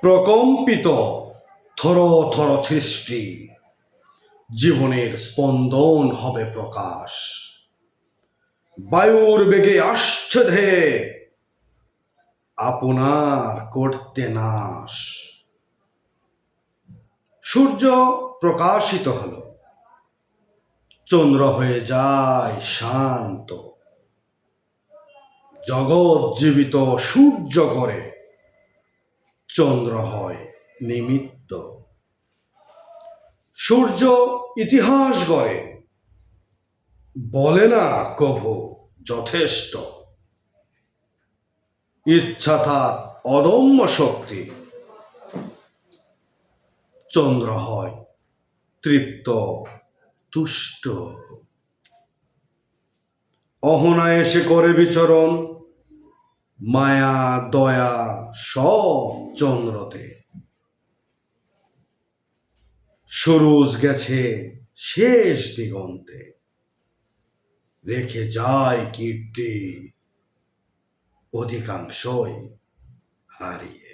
প্রকম্পিত থর থর সৃষ্টি। জীবনের স্পন্দন হবে প্রকাশ। বায়ুর বেগে আসছে ধে। আপনার করতে নাশ। সূর্য প্রকাশিত হল। চন্দ্র হয়ে যায় শান্ত। জগৎ জীবিত সূর্য করে চন্দ্র হয় নিমিত্ত। সূর্য ইতিহাস গড়ে। বলে না কভু যথেষ্ট। ইচ্ছা তার অদম্য শক্তি। চন্দ্র হয় তৃপ্ত, তুষ্ট। অহনায় করে বিচরণ মায়া দয়া সব চন্দ্রতে। সরোজ গেছে শেষ দিগন্তে। রেখে যায় কীর্তি অধিকাংশই হারিয়ে।